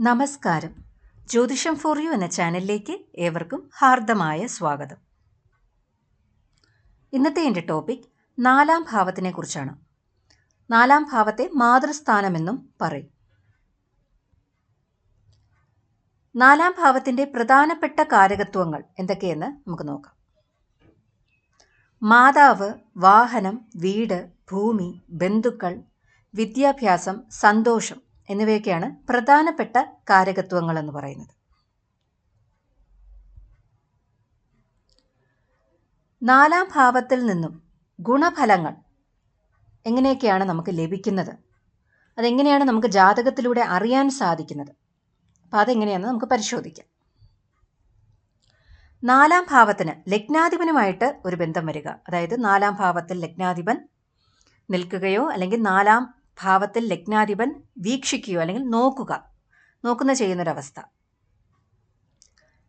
നമസ്കാരം. ജ്യോതിഷം for you എന്ന ചാനലിലേക്ക് ഏവർക്കും ഹാർദമായ സ്വാഗതം. ഇന്നത്തെ എന്റെ ടോപ്പിക് നാലാം ഭാവത്തിനെ കുറിച്ചാണ്. നാലാം ഭാവത്തെ മാതൃസ്ഥാനമെന്നും പറയും. നാലാം ഭാവത്തിന്റെ പ്രധാനപ്പെട്ട കാരകത്വങ്ങൾ എന്തൊക്കെയെന്ന് നമുക്ക് നോക്കാം. മാതാവ് വാഹനം വീട് ഭൂമി ബന്ധുക്കൾ വിദ്യാഭ്യാസം സന്തോഷം എന്നിവയൊക്കെയാണ് പ്രധാനപ്പെട്ട കാരകത്വങ്ങൾ എന്ന് പറയുന്നത്. നാലാം ഭാവത്തിൽ നിന്നും ഗുണഫലങ്ങൾ എങ്ങനെയൊക്കെയാണ് നമുക്ക് ലഭിക്കുന്നത്? അതെങ്ങനെയാണ് നമുക്ക് ജാതകത്തിലൂടെ അറിയാൻ സാധിക്കുന്നത്? അപ്പോൾ അതെങ്ങനെയാണെന്ന് നമുക്ക് പരിശോധിക്കാം. നാലാം ഭാവത്തിന് ലഗ്നാധിപനുമായിട്ട് ഒരു ബന്ധം വരിക. അതായത് നാലാം ഭാവത്തിൽ ലഗ്നാധിപൻ നിൽക്കുകയോ അല്ലെങ്കിൽ നാലാം ഭാവത്തിൽ ലഗ്നാധിപൻ വീക്ഷിക്കുകയോ അല്ലെങ്കിൽ നോക്കുക. നോക്കുന്ന ചെയ്യുന്നൊരവസ്ഥ.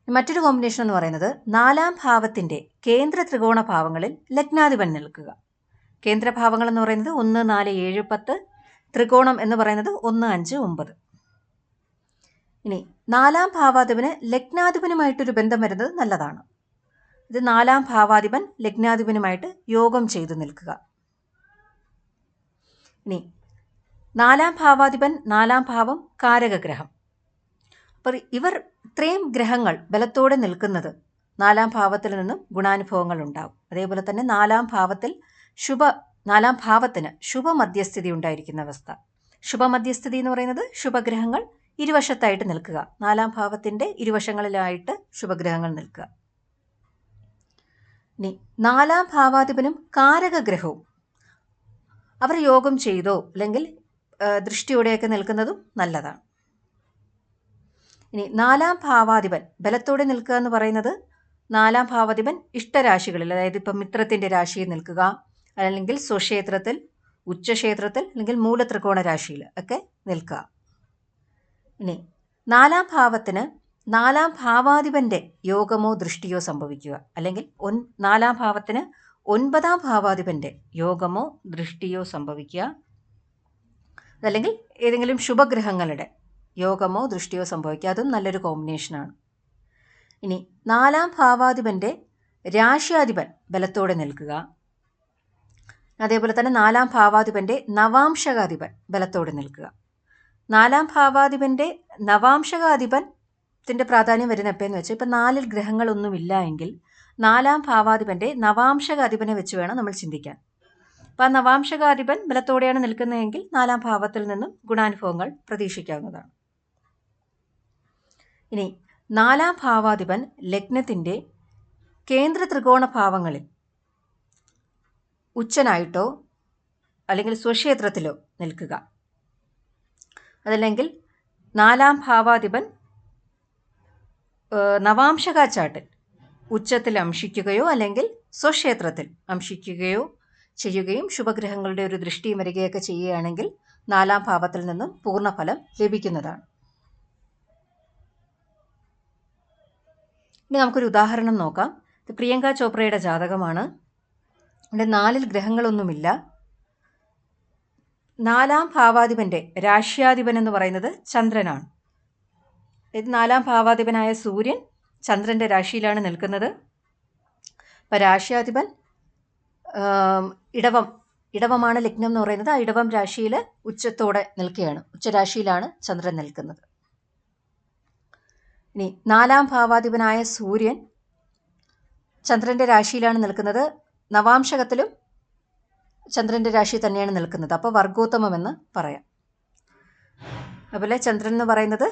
മറ്റൊരു കോമ്പിനേഷൻ എന്ന് പറയുന്നത് നാലാം ഭാവത്തിന്റെ കേന്ദ്ര ത്രികോണ ഭാവങ്ങളിൽ ലഗ്നാധിപൻ നിൽക്കുക. കേന്ദ്രഭാവങ്ങൾ എന്ന് പറയുന്നത് ഒന്ന് നാല് ഏഴ് പത്ത്. ത്രികോണം എന്ന് പറയുന്നത് ഒന്ന് അഞ്ച് ഒമ്പത്. ഇനി നാലാം ഭാവാധിപന് ലഗ്നാധിപനുമായിട്ടൊരു ബന്ധം വരുന്നത് നല്ലതാണ്. ഇത് നാലാം ഭാവാധിപൻ ലഗ്നാധിപനുമായിട്ട് യോഗം ചെയ്തു നിൽക്കുക. ഇനി നാലാം ഭാവാധിപൻ നാലാം ഭാവം കാരകഗ്രഹം. അപ്പോൾ ഇവർ ഇത്രയും ഗ്രഹങ്ങൾ ബലത്തോടെ നിൽക്കുന്നത് നാലാം ഭാവത്തിൽ നിന്നും ഗുണാനുഭവങ്ങൾ ഉണ്ടാവും. അതേപോലെ തന്നെ നാലാം ഭാവത്തിൽ ശുഭ നാലാം ഭാവത്തിന് ശുഭമധ്യസ്ഥിതി ഉണ്ടായിരിക്കുന്ന അവസ്ഥ. ശുഭമധ്യസ്ഥിതി എന്ന് പറയുന്നത് ശുഭഗ്രഹങ്ങൾ ഇരുവശത്തായിട്ട് നിൽക്കുക. നാലാം ഭാവത്തിന്റെ ഇരുവശങ്ങളിലായിട്ട് ശുഭഗ്രഹങ്ങൾ നിൽക്കുക. ഇനി നാലാം ഭാവാധിപനും കാരകഗ്രഹവും. അവർ യോഗം ചെയ്തോ അല്ലെങ്കിൽ ദൃഷ്ടിയോടെയൊക്കെ നിൽക്കുന്നതും നല്ലതാണ്. ഇനി നാലാം ഭാവാധിപൻ ബലത്തോടെ നിൽക്കുക എന്ന് പറയുന്നത് നാലാം ഭാവാധിപൻ ഇഷ്ടരാശികളിൽ അതായത് ഇപ്പം മിത്രത്തിന്റെ രാശിയിൽ നിൽക്കുക അല്ലെങ്കിൽ സ്വക്ഷേത്രത്തിൽ ഉച്ചക്ഷേത്രത്തിൽ അല്ലെങ്കിൽ മൂലത്രികോണ രാശിയിൽ ഒക്കെ നിൽക്കുക. ഇനി നാലാം ഭാവത്തിന് നാലാം ഭാവാധിപന്റെ യോഗമോ ദൃഷ്ടിയോ സംഭവിക്കുക അല്ലെങ്കിൽ ഒൻ നാലാം ഭാവത്തിന് ഒൻപതാം ഭാവാധിപന്റെ യോഗമോ ദൃഷ്ടിയോ സംഭവിക്കുക അതല്ലെങ്കിൽ ഏതെങ്കിലും ശുഭഗ്രഹങ്ങളുടെ യോഗമോ ദൃഷ്ടിയോ സംഭവിക്കുക അതും നല്ലൊരു കോമ്പിനേഷനാണ് ഇനി നാലാം ഭാവാധിപന്റെ രാശ്യാധിപൻ ബലത്തോടെ നിൽക്കുക. അതേപോലെ തന്നെ നാലാം ഭാവാധിപന്റെ നവാംശകാധിപൻ ബലത്തോടെ നിൽക്കുക. നാലാം ഭാവാധിപന്റെ നവാംശകാധിപന്റെ പ്രാധാന്യം വരുന്ന എപ്പോഴെന്ന് വെച്ചാൽ ഇപ്പം നാലിൽ ഗ്രഹങ്ങളൊന്നുമില്ല എങ്കിൽ നാലാം ഭാവാധിപന്റെ നവാംശകാധിപനെ വെച്ച് വേണം നമ്മൾ ചിന്തിക്കാൻ. അപ്പം നവാംശകാധിപൻ ബലത്തോടെയാണ് നിൽക്കുന്നതെങ്കിൽ നാലാം ഭാവത്തിൽ നിന്നും ഗുണാനുഭവങ്ങൾ പ്രതീക്ഷിക്കാവുന്നതാണ്. ഇനി നാലാം ഭാവാധിപൻ ലഗ്നത്തിന്റെ കേന്ദ്ര ത്രികോണ ഭാവങ്ങളിൽ ഉച്ചനായിട്ടോ അല്ലെങ്കിൽ സ്വക്ഷേത്രത്തിലോ നിൽക്കുക. അതല്ലെങ്കിൽ നാലാം ഭാവാധിപൻ നവാംശകാച്ചാട്ടിൽ ഉച്ചത്തിൽ അംശിക്കുകയോ അല്ലെങ്കിൽ സ്വക്ഷേത്രത്തിൽ അംശിക്കുകയോ ചെയ്യുകയും ശുഭഗ്രഹങ്ങളുടെ ഒരു ദൃഷ്ടിയും വരികയൊക്കെ ചെയ്യുകയാണെങ്കിൽ നാലാം ഭാവത്തിൽ നിന്നും പൂർണഫലം ലഭിക്കുന്നതാണ്. ഇനി നമുക്കൊരു ഉദാഹരണം നോക്കാം. ഇത് പ്രിയങ്ക ചോപ്രയുടെ ജാതകമാണ്. ഇവിടെ നാലിൽ ഗ്രഹങ്ങളൊന്നുമില്ല. നാലാം ഭാവാധിപന്റെ രാശ്യാധിപൻ എന്ന് പറയുന്നത് ചന്ദ്രനാണ്. ഇത് നാലാം ഭാവാധിപനായ സൂര്യൻ ചന്ദ്രന്റെ രാശിയിലാണ് നിൽക്കുന്നത്. അപ്പം രാശ്യാധിപൻ ഇടവം. ഇടവമാണ് ലഗ്നം എന്ന് പറയുന്നത്. ആ ഇടവം രാശിയിൽ ഉച്ചത്തോടെ നിൽക്കുകയാണ്. ഉച്ചരാശിയിലാണ് ചന്ദ്രൻ നിൽക്കുന്നത്. ഇനി നാലാം ഭാവാധിപനായ സൂര്യൻ ചന്ദ്രന്റെ രാശിയിലാണ് നിൽക്കുന്നത്. നവാംശകത്തിലും ചന്ദ്രന്റെ രാശി തന്നെയാണ് നിൽക്കുന്നത്. അപ്പോൾ വർഗോത്തമം എന്ന് പറയാം. അതുപോലെ ചന്ദ്രൻ എന്ന് പറയുന്നത്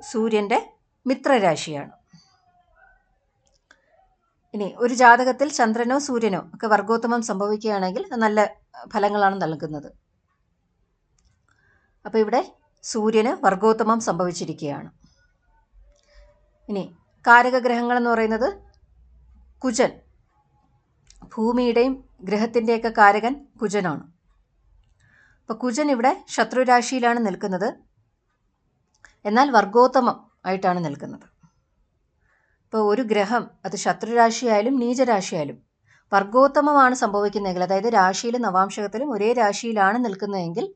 സൂര്യന്റെ മിത്രരാശിയാണ്. ഇനി ഒരു ജാതകത്തിൽ ചന്ദ്രനോ സൂര്യനോ ഒക്കെ വർഗോത്തമം സംഭവിക്കുകയാണെങ്കിൽ നല്ല ഫലങ്ങളാണ് നൽകുന്നത്. അപ്പോൾ ഇവിടെ സൂര്യന് വർഗോത്തമം സംഭവിച്ചിരിക്കുകയാണ്. ഇനി കാരകഗ്രഹങ്ങൾ എന്ന് പറയുന്നത് കുജൻ. ഭൂമിയുടെയും ഗ്രഹത്തിന്റെയൊക്കെ കാരകൻ കുജനാണ്. അപ്പോൾ കുജൻ ഇവിടെ ശത്രുരാശിയിലാണ് നിൽക്കുന്നത്. എന്നാൽ വർഗോത്തമം ആയിട്ടാണ് നിൽക്കുന്നത്. ഇപ്പോൾ ഒരു ഗ്രഹം അത് ശത്രുരാശിയായാലും നീചരാശിയായാലും വർഗോത്തമമാണ് സംഭവിക്കുന്നതെങ്കിൽ അതായത് രാശിയിലും നവാംശകത്തിലും ഒരേ രാശിയിലാണ് നിൽക്കുന്നതെങ്കിൽ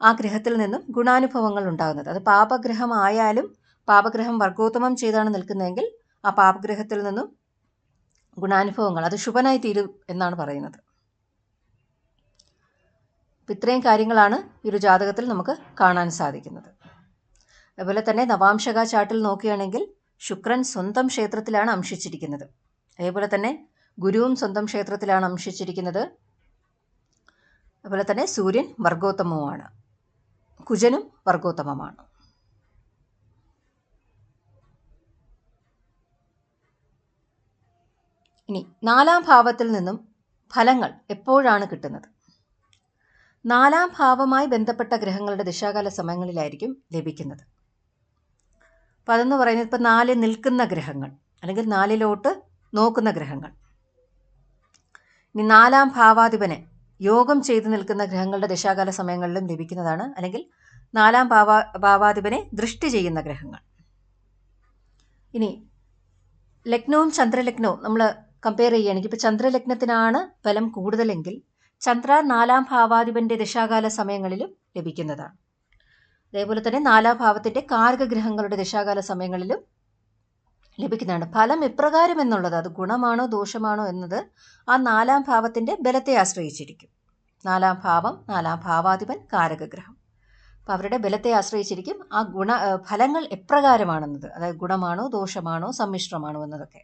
ആ ഗ്രഹത്തിൽ നിന്നും ഗുണാനുഭവങ്ങൾ ഉണ്ടാകുന്നത്. അത് പാപഗ്രഹമായാലും പാപഗ്രഹം വർഗോത്തമം ചെയ്താണ് നിൽക്കുന്നതെങ്കിൽ ആ പാപഗ്രഹത്തിൽ നിന്നും ഗുണാനുഭവങ്ങൾ അത് ശുഭനായി തീരും എന്നാണ് പറയുന്നത്. ഇത്രയും കാര്യങ്ങളാണ് ഈ ഒരു ജാതകത്തിൽ നമുക്ക് കാണാൻ സാധിക്കുന്നത്. അതുപോലെ തന്നെ നവാംശക ചാട്ടിൽ നോക്കുകയാണെങ്കിൽ ശുക്രൻ സ്വന്തം ക്ഷേത്രത്തിലാണ് അംശിച്ചിരിക്കുന്നത്. അതേപോലെ തന്നെ ഗുരുവും സ്വന്തം ക്ഷേത്രത്തിലാണ് അംശിച്ചിരിക്കുന്നത്. അതുപോലെ തന്നെ സൂര്യൻ വർഗോത്തമവുമാണ്. കുജനും വർഗോത്തമമാണ്. ഇനി നാലാം ഭാവത്തിൽ നിന്നും ഫലങ്ങൾ എപ്പോഴാണ് കിട്ടുന്നത്? നാലാം ഭാവമായി ബന്ധപ്പെട്ട ഗ്രഹങ്ങളുടെ ദിശാകാല സമയങ്ങളിലായിരിക്കും ലഭിക്കുന്നത്. അപ്പം അതെന്ന് പറയുന്നത് ഇപ്പോൾ നാല് നിൽക്കുന്ന ഗ്രഹങ്ങൾ അല്ലെങ്കിൽ നാലിലോട്ട് നോക്കുന്ന ഗ്രഹങ്ങൾ. ഇനി നാലാം ഭാവാധിപനെ യോഗം ചെയ്ത് നിൽക്കുന്ന ഗ്രഹങ്ങളുടെ ദശാകാല സമയങ്ങളിലും ലഭിക്കുന്നതാണ് അല്ലെങ്കിൽ നാലാം ഭാവാ ഭാവാധിപനെ ദൃഷ്ടി ചെയ്യുന്ന ഗ്രഹങ്ങൾ. ഇനി ലഗ്നവും ചന്ദ്രലഗ്നവും നമ്മൾ കമ്പയർ ചെയ്യുകയാണെങ്കിൽ ഇപ്പോൾ ചന്ദ്രലഗ്നത്തിനാണ് ഫലം കൂടുതലെങ്കിൽ ചന്ദ്ര നാലാം ഭാവാധിപന്റെ ദശാകാല സമയങ്ങളിലും ലഭിക്കുന്നതാണ്. അതേപോലെ തന്നെ നാലാം ഭാവത്തിന്റെ കാർഗഗ്രഹങ്ങളുടെ ദശാകാല സമയങ്ങളിലും ലഭിക്കുന്നതാണ്. ഫലം എപ്രകാരം എന്നുള്ളത് അത് ഗുണമാണോ ദോഷമാണോ എന്നത് ആ നാലാം ഭാവത്തിന്റെ ബലത്തെ ആശ്രയിച്ചിരിക്കും. നാലാം ഭാവം നാലാം ഭാവാധിപൻ കാരകഗ്രഹം അപ്പം അവരുടെ ബലത്തെ ആശ്രയിച്ചിരിക്കും. ആ ഗുണ ഫലങ്ങൾ എപ്രകാരമാണെന്നത് അതായത് ഗുണമാണോ ദോഷമാണോ സമ്മിശ്രമാണോ എന്നതൊക്കെ.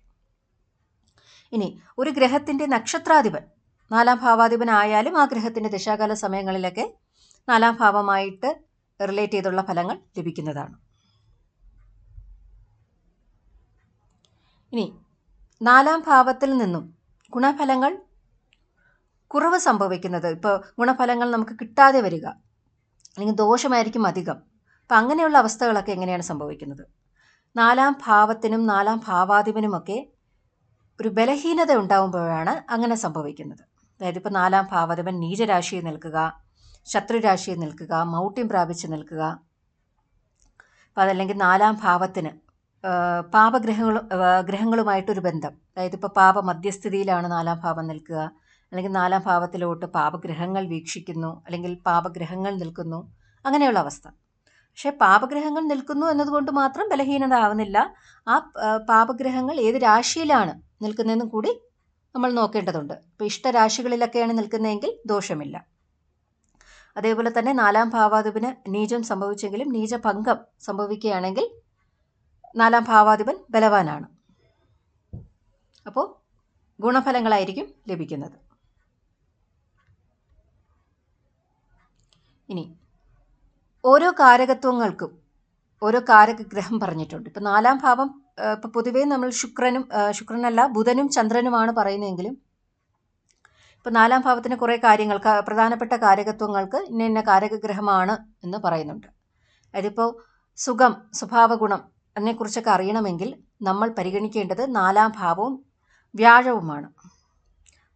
ഇനി ഒരു ഗ്രഹത്തിന്റെ നക്ഷത്രാധിപൻ നാലാം ഭാവാധിപനായാലും ആ ഗ്രഹത്തിന്റെ ദശാകാല സമയങ്ങളിലൊക്കെ നാലാം ഭാവമായിട്ട് റിലേറ്റ് ചെയ്തുള്ള ഫലങ്ങൾ ലഭിക്കുന്നതാണ്. ഇനി നാലാം ഭാവത്തിൽ നിന്നും ഗുണഫലങ്ങൾ കുറവ് സംഭവിക്കുന്നത്. ഇപ്പോൾ ഗുണഫലങ്ങൾ നമുക്ക് കിട്ടാതെ വരിക അല്ലെങ്കിൽ ദോഷമായിരിക്കും അധികം. അപ്പം അങ്ങനെയുള്ള അവസ്ഥകളൊക്കെ എങ്ങനെയാണ് സംഭവിക്കുന്നത്? നാലാം ഭാവത്തിനും നാലാം ഭാവാധിപനുമൊക്കെ ഒരു ബലഹീനത ഉണ്ടാകുമ്പോഴാണ് അങ്ങനെ സംഭവിക്കുന്നത്. അതായത് ഇപ്പോൾ നാലാം ഭാവാധിപൻ നീചരാശിയിൽ നിൽക്കുക ശത്രുരാശിയിൽ നിൽക്കുക മൗഢ്യം പ്രാപിച്ച് നിൽക്കുക. അപ്പോൾ അതല്ലെങ്കിൽ നാലാം ഭാവത്തിന് പാപഗ്രഹങ്ങൾ ഗ്രഹങ്ങളുമായിട്ടൊരു ബന്ധം. അതായത് ഇപ്പോൾ പാപ മധ്യസ്ഥിതിയിലാണ് നാലാം ഭാവം നിൽക്കുക. അല്ലെങ്കിൽ നാലാം ഭാവത്തിലോട്ട് പാപഗ്രഹങ്ങൾ വീക്ഷിക്കുന്നു അല്ലെങ്കിൽ പാപഗ്രഹങ്ങൾ നിൽക്കുന്നു. അങ്ങനെയുള്ള അവസ്ഥ. പക്ഷേ പാപഗ്രഹങ്ങൾ നിൽക്കുന്നു എന്നതുകൊണ്ട് മാത്രം ബലഹീനത ആവുന്നില്ല ആ പാപഗ്രഹങ്ങൾ ഏത് രാശിയിലാണ് നിൽക്കുന്നതെന്നും കൂടി നമ്മൾ നോക്കേണ്ടതുണ്ട്. ഇപ്പോൾ ഇഷ്ടരാശികളിലൊക്കെയാണ് നിൽക്കുന്നതെങ്കിൽ ദോഷമില്ല. അതേപോലെ തന്നെ നാലാം ഭാവാധിപന് നീചം സംഭവിച്ചെങ്കിലും നീചഭംഗം സംഭവിക്കുകയാണെങ്കിൽ നാലാം ഭാവാധിപൻ ബലവാനാണ്. അപ്പോൾ ഗുണഫലങ്ങളായിരിക്കും ലഭിക്കുന്നത്. ഇനി ഓരോ കാരകത്വങ്ങൾക്കും ഓരോ കാരകഗ്രഹം പറഞ്ഞിട്ടുണ്ട്. ഇപ്പം നാലാം ഭാവം ഇപ്പം പൊതുവേ നമ്മൾ ശുക്രനും ശുക്രനല്ല ബുധനും ചന്ദ്രനുമാണ് പറയുന്നതെങ്കിലും ഇപ്പം നാലാം ഭാവത്തിന് കുറേ കാര്യങ്ങൾക്ക് പ്രധാനപ്പെട്ട കാരകത്വങ്ങൾക്ക് ഇന്ന ഇന്ന കാരകഗ്രഹമാണ് എന്ന് പറയുന്നുണ്ട്. അതിപ്പോൾ സുഖം സ്വഭാവഗുണം അതിനെക്കുറിച്ചൊക്കെ അറിയണമെങ്കിൽ നമ്മൾ പരിഗണിക്കേണ്ടത് നാലാം ഭാവവും വ്യാഴവുമാണ്.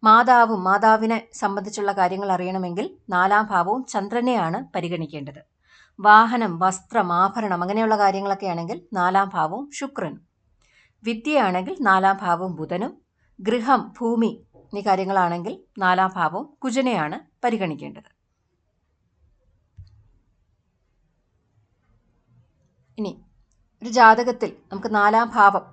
മാതാവും മാതാവിനെ സംബന്ധിച്ചുള്ള കാര്യങ്ങൾ അറിയണമെങ്കിൽ നാലാം ഭാവവും ചന്ദ്രനെയാണ് പരിഗണിക്കേണ്ടത്. വാഹനം വസ്ത്രം ആഭരണം അങ്ങനെയുള്ള കാര്യങ്ങളൊക്കെ ആണെങ്കിൽ നാലാം ഭാവവും ശുക്രനും. വിദ്യയാണെങ്കിൽ നാലാം ഭാവവും ബുധനും. ഗൃഹം ഭൂമി എന്നീ കാര്യങ്ങളാണെങ്കിൽ നാലാം ഭാവവും കുജനെയാണ് പരിഗണിക്കേണ്ടത്. ഇനി ഒരു ജാതകത്തിൽ നമുക്ക് നാലാം ഭാവം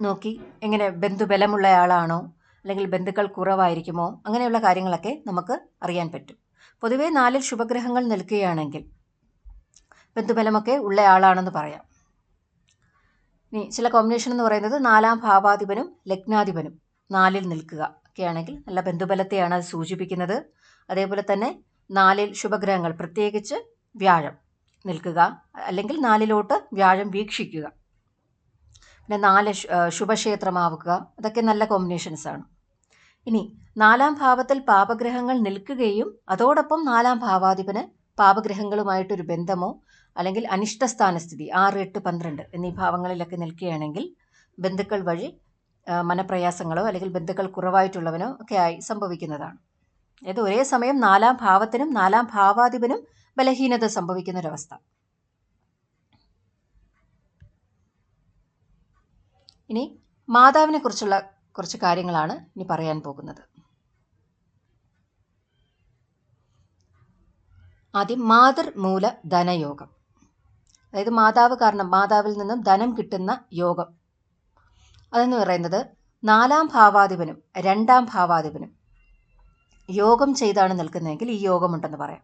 നോക്കി എങ്ങനെ ബന്ധുബലമുള്ളയാളാണോ അല്ലെങ്കിൽ ബന്ധുക്കൾ കുറവായിരിക്കുമോ അങ്ങനെയുള്ള കാര്യങ്ങളൊക്കെ നമുക്ക് അറിയാൻ പറ്റും. പൊതുവെ നാലിൽ ശുഭഗ്രഹങ്ങൾ നിൽക്കുകയാണെങ്കിൽ ബന്ധുബലമൊക്കെ ഉള്ളയാളാണെന്ന് പറയാം. ഇനി ചില കോമ്പിനേഷൻ എന്ന് പറയുന്നത് നാലാം ഭാവാധിപനും ലഗ്നാധിപനും നാലിൽ നിൽക്കുക ഒക്കെയാണെങ്കിൽ നല്ല ബന്ധുബലത്തെയാണ് അത് സൂചിപ്പിക്കുന്നത്. അതേപോലെ തന്നെ നാലിൽ ശുഭഗ്രഹങ്ങൾ പ്രത്യേകിച്ച് വ്യാഴം നിൽക്കുക അല്ലെങ്കിൽ നാലിലോട്ട് വ്യാഴം വീക്ഷിക്കുക. പിന്നെ നാല് ശുഭക്ഷേത്രമാവുക അതൊക്കെ നല്ല കോമ്പിനേഷൻസ് ആണ്. ഇനി നാലാം ഭാവത്തിൽ പാപഗ്രഹങ്ങൾ നിൽക്കുകയും അതോടൊപ്പം നാലാം ഭാവാധിപന് പാപഗ്രഹങ്ങളുമായിട്ടൊരു ബന്ധമോ അല്ലെങ്കിൽ അനിഷ്ടസ്ഥാനസ്ഥിതി ആറ് എട്ട് പന്ത്രണ്ട് എന്നീ ഭാവങ്ങളിലൊക്കെ നിൽക്കുകയാണെങ്കിൽ ബന്ധുക്കൾ വഴി മനപ്രയാസങ്ങളോ അല്ലെങ്കിൽ ബന്ധുക്കൾ കുറവായിട്ടുള്ളവനോ ഒക്കെ ആയി സംഭവിക്കുന്നതാണ്. അതായത് ഒരേ സമയം നാലാം ഭാവത്തിനും നാലാം ഭാവാധിപനും ബലഹീനത സംഭവിക്കുന്ന ഒരവസ്ഥ ഇനി മാതാവിനെ കുറിച്ചുള്ള കുറച്ച് കാര്യങ്ങളാണ് ഇനി പറയാൻ പോകുന്നത്. ആദ്യം മാതൃമൂല ധനയോഗം. അതായത് മാതാവ് കാരണം മാതാവിൽ നിന്നും ധനം കിട്ടുന്ന യോഗം. അതെന്ന് പറയുന്നത് നാലാം ഭാവാധിപനും രണ്ടാം ഭാവാധിപനും യോഗം ചെയ്താണ് നിൽക്കുന്നതെങ്കിൽ ഈ യോഗമുണ്ടെന്ന് പറയാം.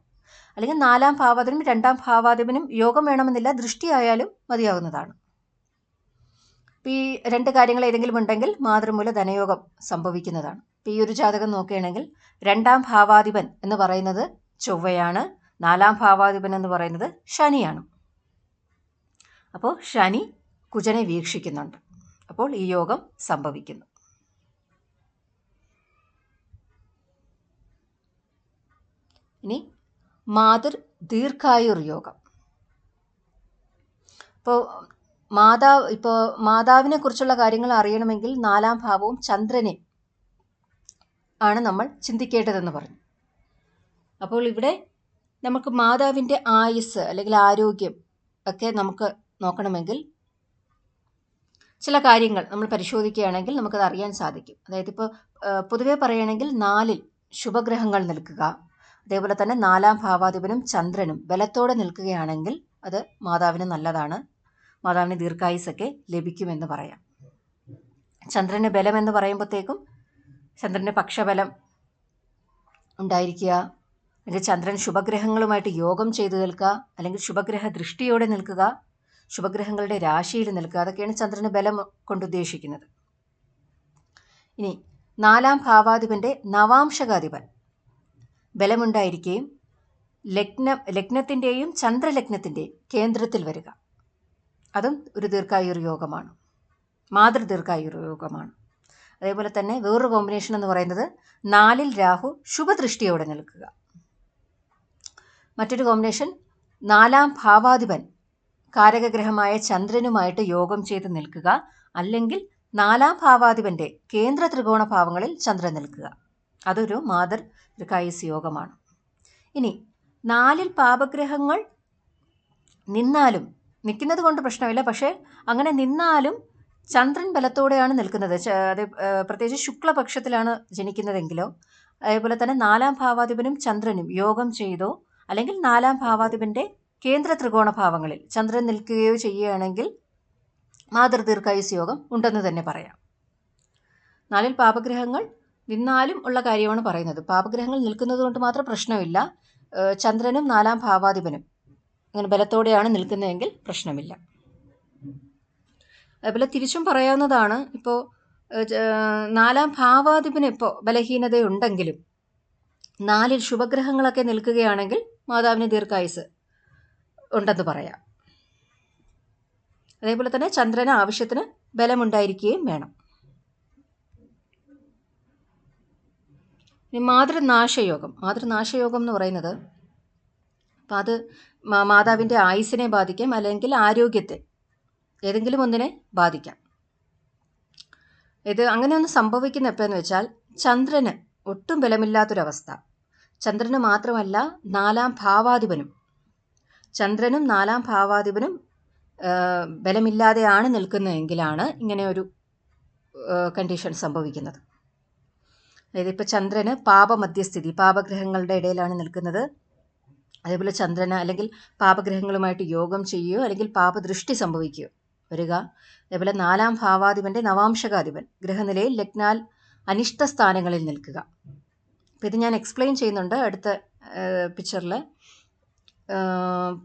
അല്ലെങ്കിൽ നാലാം ഭാവാധിപനും രണ്ടാം ഭാവാധിപനും യോഗം വേണമെന്നില്ല ദൃഷ്ടിയായാലും മതിയാകുന്നതാണ്. ഈ രണ്ട് കാര്യങ്ങൾ ഏതെങ്കിലും ഉണ്ടെങ്കിൽ മാതൃമൂല ധനയോഗം സംഭവിക്കുന്നതാണ്. ഈ ഒരു ജാതകം നോക്കുകയാണെങ്കിൽ രണ്ടാം ഭാവാധിപൻ എന്ന് പറയുന്നത് ചൊവ്വയാണ് നാലാം ഭാവാധിപൻ എന്ന് പറയുന്നത് ശനിയാണ്. അപ്പോൾ ശനി കുജനെ വീക്ഷിക്കുന്നുണ്ട്. അപ്പോൾ ഈ യോഗം സംഭവിക്കുന്നു. ഇനി മാതൃ ദീർഘായുർ യോഗം. ഇപ്പോൾ മാതാവ് ഇപ്പോൾ മാതാവിനെ കുറിച്ചുള്ള കാര്യങ്ങൾ അറിയണമെങ്കിൽ നാലാം ഭാവവും ചന്ദ്രനെ ആണ് നമ്മൾ ചിന്തിക്കേണ്ടതെന്ന് പറഞ്ഞു. അപ്പോൾ ഇവിടെ നമുക്ക് മാതാവിന്റെ ആയുസ് അല്ലെങ്കിൽ ആരോഗ്യം ഒക്കെ നമുക്ക് നോക്കണമെങ്കിൽ ചില കാര്യങ്ങൾ നമ്മൾ പരിശോധിക്കുകയാണെങ്കിൽ നമുക്കത് അറിയാൻ സാധിക്കും. അതായത് ഇപ്പോൾ പൊതുവെ പറയുകയാണെങ്കിൽ നാലിൽ ശുഭഗ്രഹങ്ങൾ നിൽക്കുക അതേപോലെ തന്നെ നാലാം ഭാവാധിപനും ചന്ദ്രനും ബലത്തോടെ നിൽക്കുകയാണെങ്കിൽ അത് മാതാവിന് നല്ലതാണ്. മാതാവിന് ദീർഘായുസൊക്കെ ലഭിക്കുമെന്ന് പറയാം. ചന്ദ്രന് ബലം എന്ന് പറയുമ്പോഴത്തേക്കും ചന്ദ്രന്റെ പക്ഷബലം ഉണ്ടായിരിക്കുക അല്ലെങ്കിൽ ചന്ദ്രൻ ശുഭഗ്രഹങ്ങളുമായിട്ട് യോഗം ചെയ്തു നിൽക്കുക അല്ലെങ്കിൽ ശുഭഗ്രഹ ദൃഷ്ടിയോടെ നിൽക്കുക ശുഭഗ്രഹങ്ങളുടെ രാശിയിൽ നിൽക്കുക. അതൊക്കെയാണ് ചന്ദ്രന് ബലം കൊണ്ട് ഉദ്ദേശിക്കുന്നത് ഇനി നാലാം ഭാവാധിപന്റെ നവാംശകാധിപൻ. ബലമുണ്ടായിരിക്കുകയും ലഗ്നം ലഗ്നത്തിന്റെയും ചന്ദ്രലഗ്നത്തിന്റെയും കേന്ദ്രത്തിൽ വരിക. അതും ഒരു ദീർഘായുർ യോഗമാണ്. യോഗമാണ്. അതേപോലെ തന്നെ വേറൊരു കോമ്പിനേഷൻ എന്ന് പറയുന്നത് നാലിൽ രാഹു ശുഭദൃഷ്ടിയോടെ നിൽക്കുക. മറ്റൊരു കോമ്പിനേഷൻ നാലാം ഭാവാധിപൻ കാരകഗ്രഹമായ ചന്ദ്രനുമായിട്ട് യോഗം ചെയ്ത് നിൽക്കുക. അല്ലെങ്കിൽ നാലാം ഭാവാധിപന്റെ കേന്ദ്ര ത്രികോണ ഭാവങ്ങളിൽ ചന്ദ്രൻ നിൽക്കുക. അതൊരു മാതൃ ദീർഘായുസ് യോഗമാണ്. ഇനി നാലിൽ പാപഗ്രഹങ്ങൾ നിന്നാലും നിൽക്കുന്നത് കൊണ്ട് പ്രശ്നമില്ല പക്ഷേ അങ്ങനെ നിന്നാലും ചന്ദ്രൻ ബലത്തോടെയാണ് നിൽക്കുന്നത്. അത് പ്രത്യേകിച്ച് ശുക്ലപക്ഷത്തിലാണ് ജനിക്കുന്നതെങ്കിലോ അതേപോലെ തന്നെ നാലാം ഭാവാധിപനും ചന്ദ്രനും യോഗം ചെയ്തോ അല്ലെങ്കിൽ നാലാം ഭാവാധിപന്റെ കേന്ദ്ര ത്രികോണ ഭാവങ്ങളിൽ ചന്ദ്രൻ നിൽക്കുകയോ ചെയ്യുകയാണെങ്കിൽ മാതൃദീർഘായുസ് യോഗം ഉണ്ടെന്ന് തന്നെ പറയാം. നാലിൽ പാപഗ്രഹങ്ങൾ നിന്നാലും ഉള്ള കാര്യമാണ് പറയുന്നത്. പാപഗ്രഹങ്ങൾ നിൽക്കുന്നത് കൊണ്ട് മാത്രം പ്രശ്നമില്ല. ചന്ദ്രനും നാലാം ഭാവാധിപനും അങ്ങനെ ബലത്തോടെയാണ് നിൽക്കുന്നതെങ്കിൽ പ്രശ്നമില്ല. അതുപോലെ തിരിച്ചും പറയാവുന്നതാണ് ഇപ്പോൾ നാലാം ഭാവാധിപന് ഇപ്പോൾ ബലഹീനതയുണ്ടെങ്കിലും നാലിൽ ശുഭഗ്രഹങ്ങളൊക്കെ നിൽക്കുകയാണെങ്കിൽ മാതാവിന് ദീർഘായുസ് ഉണ്ടെന്ന് പറയാം. അതേപോലെ തന്നെ ചന്ദ്രന് ആവശ്യത്തിന് ബലമുണ്ടായിരിക്കുകയും വേണം. ഇനി മാതൃനാശയോഗം. മാതൃനാശയോഗം എന്ന് പറയുന്നത് അപ്പം അത് മാതാവിന്റെ ആയുസിനെ ബാധിക്കാം അല്ലെങ്കിൽ ആരോഗ്യത്തെ ഏതെങ്കിലും ഒന്നിനെ ബാധിക്കാം. ഇത് അങ്ങനെ ഒന്ന് സംഭവിക്കുന്ന എപ്പോഴെന്ന് വെച്ചാൽ ചന്ദ്രന് ഒട്ടും ബലമില്ലാത്തൊരവസ്ഥ. ചന്ദ്രന് മാത്രമല്ല നാലാം ഭാവാധിപനും ചന്ദ്രനും നാലാം ഭാവാധിപനും ബലമില്ലാതെയാണ് നിൽക്കുന്നതെങ്കിലാണ് ഇങ്ങനെ ഒരു കണ്ടീഷൻ സംഭവിക്കുന്നത്. അതായത് ഇപ്പോൾ ചന്ദ്രന് പാപമധ്യസ്ഥിതി പാപഗ്രഹങ്ങളുടെ ഇടയിലാണ് നിൽക്കുന്നത്. അതേപോലെ ചന്ദ്രന് അല്ലെങ്കിൽ പാപഗ്രഹങ്ങളുമായിട്ട് യോഗം ചെയ്യുകയോ അല്ലെങ്കിൽ പാപദൃഷ്ടി സംഭവിക്കുകയോ വരിക. അതേപോലെ നാലാം ഭാവാധിപന്റെ നവാംശകാധിപൻ ഗ്രഹനിലയിൽ ലഗ്നാൽ അനിഷ്ട സ്ഥാനങ്ങളിൽ നിൽക്കുക. അപ്പോൾ ഇത് ഞാൻ എക്സ്പ്ലെയിൻ ചെയ്യുന്നുണ്ട് അടുത്ത പിക്ചറിൽ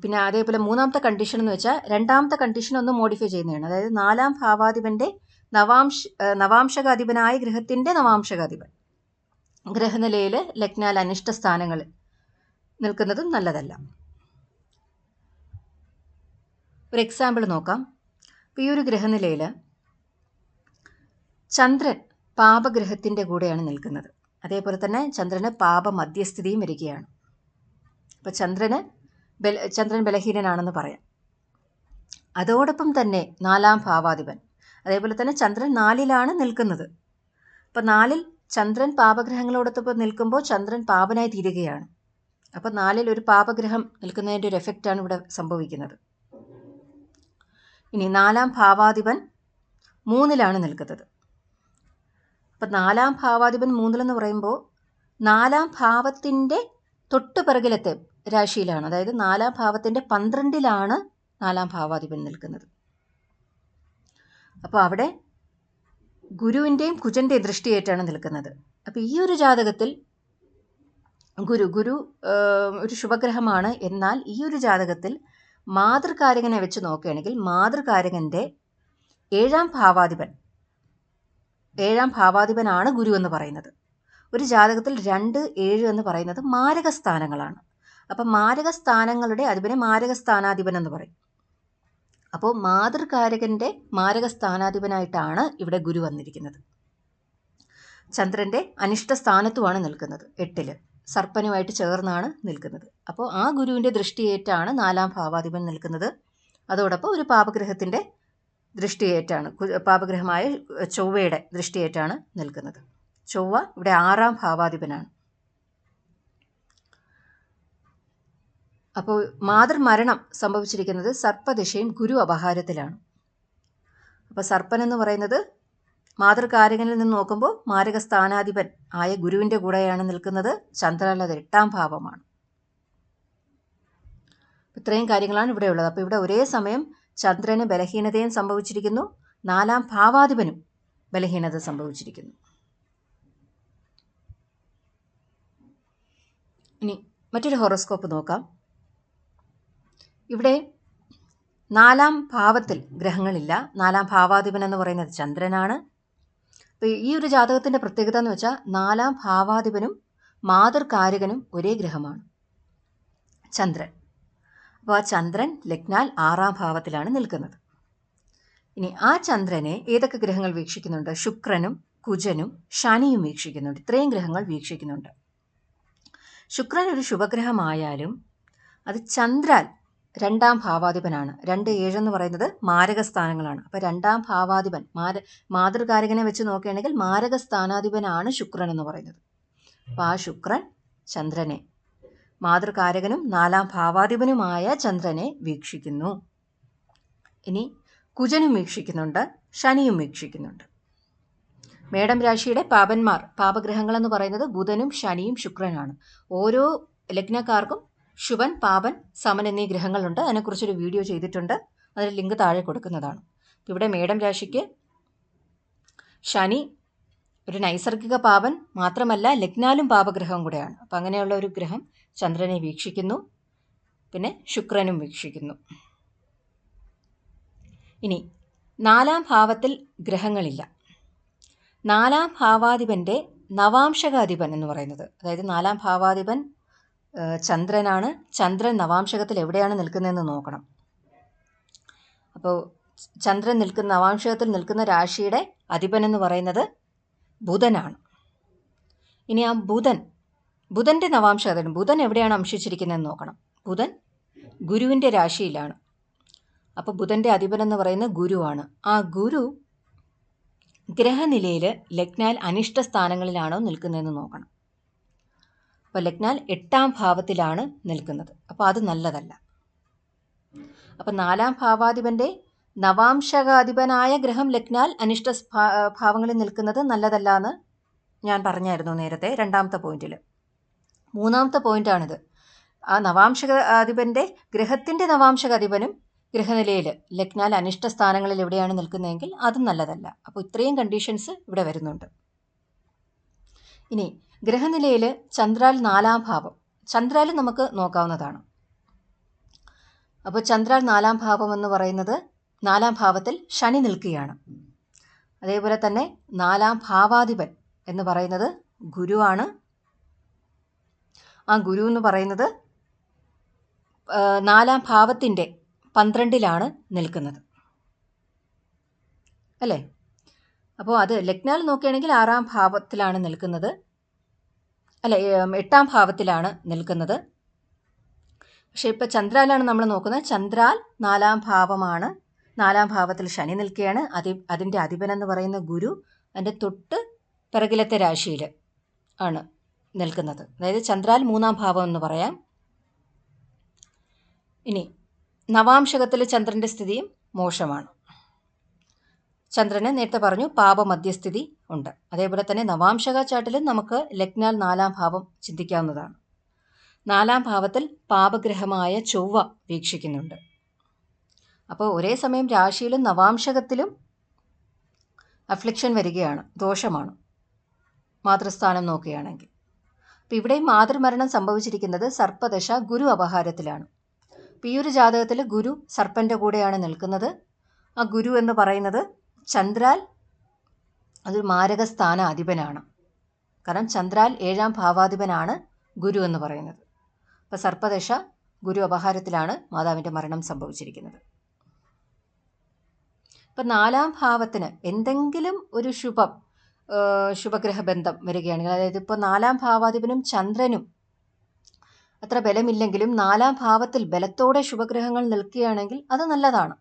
പിന്നെ അതേപോലെ മൂന്നാമത്തെ കണ്ടീഷൻ എന്ന് വെച്ചാൽ രണ്ടാമത്തെ കണ്ടീഷൻ ഒന്ന് മോഡിഫൈ ചെയ്യുന്നതാണ്. അതായത് നാലാം ഭാവാധിപന്റെ നവാംശ നവാംശകാധിപനായ ഗ്രഹത്തിന്റെ നവാംശകാധിപൻ. ഗ്രഹനിലയിൽ ലഗ്നാൽ അനിഷ്ട സ്ഥാനങ്ങൾ നിൽക്കുന്നതും നല്ലതല്ല. ഒരു എക്സാമ്പിൾ നോക്കാം. ഈ ഒരു ഗ്രഹനിലയിൽ ചന്ദ്രൻ പാപഗ്രഹത്തിന്റെ കൂടെയാണ് നിൽക്കുന്നത്. അതേപോലെ തന്നെ ചന്ദ്രന് പാപ മധ്യസ്ഥിതിയും വരികയാണ്. അപ്പോൾ ചന്ദ്രന് ബല ചന്ദ്രൻ ബലഹീനനാണെന്ന് പറയാം. അതോടൊപ്പം തന്നെ നാലാം ഭാവാധിപൻ. അതേപോലെ തന്നെ ചന്ദ്രൻ നാലിലാണ് നിൽക്കുന്നത്. അപ്പം നാലിൽ ചന്ദ്രൻ പാപഗ്രഹങ്ങളോടൊപ്പം നിൽക്കുമ്പോൾ ചന്ദ്രൻ പാപനായി തീരുകയാണ്. അപ്പം നാലിൽ ഒരു പാപഗ്രഹം നിൽക്കുന്നതിന്റെ ഒരു എഫക്റ്റാണ് ഇവിടെ സംഭവിക്കുന്നത്. ഇനി നാലാം ഭാവാധിപൻ മൂന്നിലാണ് നിൽക്കുന്നത്. അപ്പം നാലാം ഭാവാധിപൻ മൂന്നിലെന്ന് പറയുമ്പോൾ നാലാം ഭാവത്തിന്റെ തൊട്ട് പിറകിലത്തെ രാശിയിലാണ്. അതായത് നാലാം ഭാവത്തിന്റെ പന്ത്രണ്ടിലാണ് നാലാം ഭാവാധിപൻ നിൽക്കുന്നത്. അപ്പോൾ അവിടെ ഗുരുവിന്റെയും കുജന്റെയും ദൃഷ്ടിയേറ്റാണ് നിൽക്കുന്നത്. അപ്പോൾ ഈ ഒരു ജാതകത്തിൽ ഗുരു ഗുരു ഒരു ശുഭഗ്രഹമാണ്. എന്നാൽ ഈ ഒരു ജാതകത്തിൽ മാതൃകാരകനെ വെച്ച് നോക്കുകയാണെങ്കിൽ മാതൃകാരകന്റെ ഏഴാം ഭാവാധിപൻ ഏഴാം ഭാവാധിപനാണ് ഗുരു എന്ന് പറയുന്നത്. ഒരു ജാതകത്തിൽ രണ്ട് ഏഴ് എന്ന് പറയുന്നത് മാരക സ്ഥാനങ്ങളാണ് അപ്പം മാരക സ്ഥാനങ്ങളുടെ അധിപനെ മാരക സ്ഥാനാധിപൻ എന്ന് പറയും. അപ്പോൾ മാതൃകാരകന്റെ മാരക സ്ഥാനാധിപനായിട്ടാണ് ഇവിടെ ഗുരു വന്നിരിക്കുന്നത്. ചന്ദ്രന്റെ അനിഷ്ട സ്ഥാനത്തുമാണ് നിൽക്കുന്നത് എട്ടിൽ. സർപ്പനുമായിട്ട് ചേർന്നാണ് നിൽക്കുന്നത്. അപ്പോൾ ആ ഗുരുവിന്റെ ദൃഷ്ടിയേറ്റാണ് നാലാം ഭാവാധിപൻ നിൽക്കുന്നത്. അതോടൊപ്പം ഒരു പാപഗ്രഹത്തിന്റെ ദൃഷ്ടിയേറ്റാണ് പാപഗ്രഹമായ ചൊവ്വയുടെ ദൃഷ്ടിയേറ്റാണ് നിൽക്കുന്നത്. ചൊവ്വ ഇവിടെ ആറാം ഭാവാധിപനാണ്. അപ്പോൾ മാതൃമരണം സംഭവിച്ചിരിക്കുന്നത് സർപ്പദിശയും ഗുരു അപഹാരത്തിലാണ്. അപ്പോൾ സർപ്പൻ എന്ന് പറയുന്നത് മാതൃകാരകനിൽ നിന്ന് നോക്കുമ്പോൾ മാരക സ്ഥാനാധിപൻ ആയ ഗുരുവിന്റെ കൂടെയാണ് നിൽക്കുന്നത്. ചന്ദ്രൻ അത് എട്ടാം ഭാവമാണ്. ഇത്രയും കാര്യങ്ങളാണ് ഇവിടെ ഉള്ളത്. അപ്പോൾ ഇവിടെ ഒരേ സമയം ചന്ദ്രന് ബലഹീനതയും സംഭവിച്ചിരിക്കുന്നു. നാലാം ഭാവാധിപനും ബലഹീനത സംഭവിച്ചിരിക്കുന്നു. ഇനി മറ്റൊരു ഹോറോസ്കോപ്പ് നോക്കാം. ഇവിടെ നാലാം ഭാവത്തിൽ ഗ്രഹങ്ങളില്ല. നാലാം ഭാവാധിപൻ എന്ന് പറയുന്നത് ചന്ദ്രനാണ്. അപ്പോൾ ഈ ഒരു ജാതകത്തിന്റെ പ്രത്യേകത എന്ന് വെച്ചാൽ നാലാം ഭാവാധിപനും മാതൃകാരകനും ഒരേ ഗ്രഹമാണ്. ചന്ദ്രൻ. അപ്പോൾ ആ ചന്ദ്രൻ ലഗ്നാൽ ആറാം ഭാവത്തിലാണ് നിൽക്കുന്നത്. ഇനി ആ ചന്ദ്രനെ ഏതൊക്കെ ഗ്രഹങ്ങൾ വീക്ഷിക്കുന്നുണ്ട്? ശുക്രനും കുജനും ശനിയും വീക്ഷിക്കുന്നുണ്ട്. ഇത്രയും ഗ്രഹങ്ങൾ വീക്ഷിക്കുന്നുണ്ട്. ശുക്രൻ ഒരു ശുഭഗ്രഹമായാലും അത് ചന്ദ്രാൽ രണ്ടാം ഭാവാധിപനാണ്. രണ്ട് ഏഴെന്ന് പറയുന്നത് മാരകസ്ഥാനങ്ങളാണ്. അപ്പൊ അപ്പോൾ രണ്ടാം ഭാവാധിപൻ മാര മാതൃകാരകനെ വെച്ച് നോക്കുകയാണെങ്കിൽ മാരകസ്ഥാനാധിപനാണ് ശുക്രൻ എന്ന് പറയുന്നത്. അപ്പോൾ ആ ശുക്രൻ ചന്ദ്രനെ മാതൃകാരകനും നാലാം ഭാവാധിപനുമായ ചന്ദ്രനെ വീക്ഷിക്കുന്നു. ഇനി കുജനും വീക്ഷിക്കുന്നുണ്ട് ശനിയും വീക്ഷിക്കുന്നുണ്ട്. മേടം രാശിയുടെ പാപന്മാർ പാപഗ്രഹങ്ങൾ എന്ന് പറയുന്നത് ബുധനും ശനിയും ശുക്രനാണ് ഓരോ ലഗ്നക്കാർക്കും ശുഭൻ പാപൻ സമൻ എന്നീ ഗ്രഹങ്ങളുണ്ട്. അതിനെക്കുറിച്ചൊരു വീഡിയോ ചെയ്തിട്ടുണ്ട്. അതിൽ ലിങ്ക് താഴെ കൊടുക്കുന്നതാണ്. ഇവിടെ മേടം രാശിക്ക് ശനി ഒരു നൈസർഗിക പാപൻ മാത്രമല്ല ലഗ്നാലും പാപഗ്രഹവും കൂടെയാണ്. അപ്പം അങ്ങനെയുള്ള ഒരു ഗ്രഹം ചന്ദ്രനെ വീക്ഷിക്കുന്നു. പിന്നെ ശുക്രനും വീക്ഷിക്കുന്നു. ഇനി നാലാം ഭാവത്തിൽ ഗ്രഹങ്ങളില്ല. നാലാം ഭാവാധിപന്റെ നവാംശകാധിപൻ എന്ന് പറയുന്നത്. അതായത് നാലാം ഭാവാധിപൻ ചന്ദ്രനാണ്. ചന്ദ്രൻ നവാംശകത്തിൽ എവിടെയാണ് നിൽക്കുന്നതെന്ന് നോക്കണം. അപ്പോൾ ചന്ദ്രൻ നിൽക്കുന്ന നവാംശകത്തിൽ നിൽക്കുന്ന രാശിയുടെ അധിപൻ എന്ന് പറയുന്നത് ബുധനാണ്. ഇനി ആ ബുധൻ ബുധന്റെ നവാംശകത ബുധൻ എവിടെയാണ് അംശിച്ചിരിക്കുന്നതെന്ന് നോക്കണം. ബുധൻ ഗുരുവിന്റെ രാശിയിലാണ്. അപ്പോൾ ബുധന്റെ അധിപൻ എന്ന് പറയുന്നത് ഗുരുവാണ്. ആ ഗുരു ഗ്രഹനിലയിൽ ലഗ്നാൽ അനിഷ്ട സ്ഥാനങ്ങളിലാണോ നിൽക്കുന്നതെന്ന് നോക്കണം. ലഗ്നാൽ എട്ടാം ഭാവത്തിലാണ് നിൽക്കുന്നത്. അപ്പോൾ അത് നല്ലതല്ല. അപ്പം നാലാം ഭാവാധിപന്റെ നവാംശകാധിപനായ ഗ്രഹം ലഗ്നാൽ അനിഷ്ട ഭാവങ്ങളിൽ നിൽക്കുന്നത് നല്ലതല്ല എന്ന് ഞാൻ പറഞ്ഞായിരുന്നു നേരത്തെ രണ്ടാമത്തെ പോയിന്റിൽ മൂന്നാമത്തെ പോയിന്റാണിത്. ആ നവാംശക അധിപന്റെ ഗ്രഹത്തിന്റെ നവാംശക അധിപനും ഗ്രഹനിലയിൽ ലഗ്നാൽ അനിഷ്ട സ്ഥാനങ്ങളിൽ എവിടെയാണ് നിൽക്കുന്നതെങ്കിൽ അതും നല്ലതല്ല. അപ്പോൾ ഇത്രയും കണ്ടീഷൻസ് ഇവിടെ വരുന്നുണ്ട്. ഇനി ഗ്രഹനിലയിൽ ചന്ദ്രാൽ നാലാം ഭാവം. ചന്ദ്രാൽ നമുക്ക് നോക്കാവുന്നതാണ്. അപ്പോൾ ചന്ദ്രാൽ നാലാം ഭാവം എന്ന് പറയുന്നത് നാലാം ഭാവത്തിൽ ശനി നിൽക്കുകയാണ്. അതേപോലെ തന്നെ നാലാം ഭാവാധിപൻ എന്ന് പറയുന്നത് ഗുരുവാണ് ആ ഗുരു എന്ന് പറയുന്നത് നാലാം ഭാവത്തിന്റെ പന്ത്രണ്ടിലാണ് നിൽക്കുന്നത്. അല്ലേ? അപ്പോൾ അത് ലഗ്നാൽ നോക്കുകയാണെങ്കിൽ ആറാം ഭാവത്തിലാണ് നിൽക്കുന്നത്. അല്ല എട്ടാം ഭാവത്തിലാണ് നിൽക്കുന്നത്. പക്ഷേ ഇപ്പോൾ ചന്ദ്രാലാണ് നമ്മൾ നോക്കുന്നത്. ചന്ദ്രാൽ നാലാം ഭാവമാണ്. നാലാം ഭാവത്തിൽ ശനി നിൽക്കുകയാണ്. അതി അതിന്റെ അധിപൻ എന്ന് പറയുന്ന ഗുരു അതിന്റെ തൊട്ട് പിറകിലത്തെ രാശിയിൽ ആണ് നിൽക്കുന്നത്. അതായത് ചന്ദ്രാൽ മൂന്നാം ഭാവം എന്ന് പറയാം. ഇനി നവാംശകത്തിൽ ചന്ദ്രന്റെ സ്ഥിതിയും മോശമാണ്. ചന്ദ്രന് നേരത്തെ പറഞ്ഞു പാപമധ്യസ്ഥിതി ഉണ്ട്. അതേപോലെ തന്നെ നവാംശക ചാട്ടിലും നമുക്ക് ലഗ്നാൽ നാലാം ഭാവം ചിന്തിക്കാവുന്നതാണ്. നാലാം ഭാവത്തിൽ പാപഗ്രഹമായ ചൊവ്വ വീക്ഷിക്കുന്നുണ്ട്. അപ്പോൾ ഒരേ സമയം രാശിയിലും നവാംശകത്തിലും അഫ്ലിക്ഷൻ വരികയാണ്. ദോഷമാണ്. മാതൃസ്ഥാനം നോക്കുകയാണെങ്കിൽ. അപ്പം ഇവിടെ മാതൃമരണം സംഭവിച്ചിരിക്കുന്നത് സർപ്പദശ ഗുരു അപഹാരത്തിലാണ്. ഈ ഒരു ജാതകത്തിൽ ഗുരു സർപ്പന്റെ കൂടെയാണ് നിൽക്കുന്നത്. ആ ഗുരു എന്ന് പറയുന്നത് ചന്ദ്രാൽ അതൊരു മാരക സ്ഥാനാധിപനാണ് കാരണം ചന്ദ്രാൽ ഏഴാം ഭാവാധിപനാണ് ഗുരു എന്ന് പറയുന്നത്. അപ്പോൾ സർപ്പദശ ഗുരു അപഹാരത്തിലാണ് മാതാവിന്റെ മരണം സംഭവിച്ചിരിക്കുന്നത്. ഇപ്പം നാലാം ഭാവത്തിന് എന്തെങ്കിലും ഒരു ശുഭം ശുഭഗ്രഹ ബന്ധം വരികയാണെങ്കിൽ അതായത് ഇപ്പോൾ നാലാം ഭാവാധിപനും ചന്ദ്രനും അത്ര ബലമില്ലെങ്കിലും നാലാം ഭാവത്തിൽ ബലത്തോടെ ശുഭഗ്രഹങ്ങൾ നിൽക്കുകയാണെങ്കിൽ അത് നല്ലതാണ്.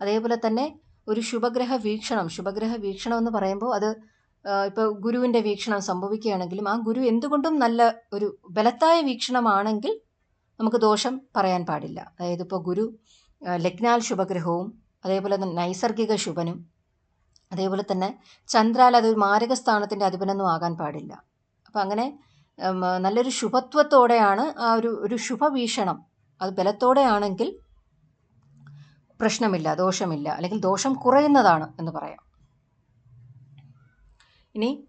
അതേപോലെ തന്നെ ഒരു ശുഭഗ്രഹ വീക്ഷണം. ശുഭഗ്രഹ വീക്ഷണം എന്ന് പറയുമ്പോൾ അത് ഇപ്പോൾ ഗുരുവിന്റെ വീക്ഷണം സംഭവിക്കുകയാണെങ്കിലും ആ ഗുരു എന്തുകൊണ്ടും നല്ല ഒരു ബലത്തായ വീക്ഷണമാണെങ്കിൽ നമുക്ക് ദോഷം പറയാൻ പാടില്ല. അതായത് ഇപ്പോൾ ഗുരു ലഗ്നാൽ ശുഭഗ്രഹവും അതേപോലെ തന്നെ നൈസർഗിക ശുഭനും അതേപോലെ തന്നെ ചന്ദ്രാൽ അത് മാരക സ്ഥാനത്തിന്റെ അധിപനൊന്നും ആകാൻ പാടില്ല. അപ്പം അങ്ങനെ നല്ലൊരു ശുഭത്വത്തോടെയാണ് ആ ഒരു ഒരു ശുഭവീക്ഷണം. അത് ബലത്തോടെയാണെങ്കിൽ പ്രശ്നമില്ല ദോഷമില്ല അല്ലെങ്കിൽ ദോഷം കുറയുന്നതാണ് എന്ന് പറയാം. ഇനി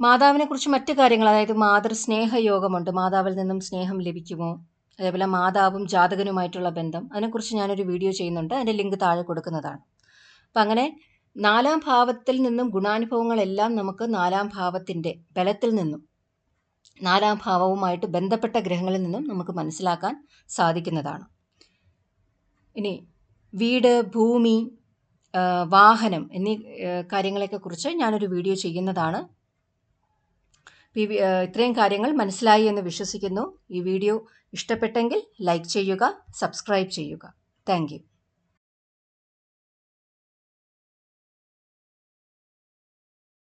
മാതാവിനെക്കുറിച്ച് മറ്റു കാര്യങ്ങൾ അതായത് മാതൃസ്നേഹയോഗമുണ്ട് മാതാവിൽ നിന്നും സ്നേഹം ലഭിക്കുമോ? അതേപോലെ മാതാവും ജാതകനുമായിട്ടുള്ള ബന്ധം അതിനെക്കുറിച്ച് ഞാനൊരു വീഡിയോ ചെയ്യുന്നുണ്ട് അതിന്റെ ലിങ്ക് താഴെ കൊടുക്കുന്നതാണ്. അപ്പം അങ്ങനെ നാലാം ഭാവത്തിൽ നിന്നും ഗുണാനുഭവങ്ങളെല്ലാം നമുക്ക് നാലാം ഭാവത്തിന്റെ ബലത്തിൽ നിന്നും നാലാം ഭാവവുമായിട്ട് ബന്ധപ്പെട്ട ഗ്രഹങ്ങളിൽ നിന്നും നമുക്ക് മനസ്സിലാക്കാൻ സാധിക്കുന്നതാണ്. ഇനി വീട് ഭൂമി വാഹനം എന്നീ കാര്യങ്ങളെയൊക്കെ കുറിച്ച് ഞാനൊരു വീഡിയോ ചെയ്യുന്നതാണ്. ഇത്രയും കാര്യങ്ങൾ മനസ്സിലായി എന്ന് വിശ്വസിക്കുന്നു. ഈ വീഡിയോ ഇഷ്ടപ്പെട്ടെങ്കിൽ ലൈക്ക് ചെയ്യുക സബ്സ്ക്രൈബ് ചെയ്യുക. താങ്ക്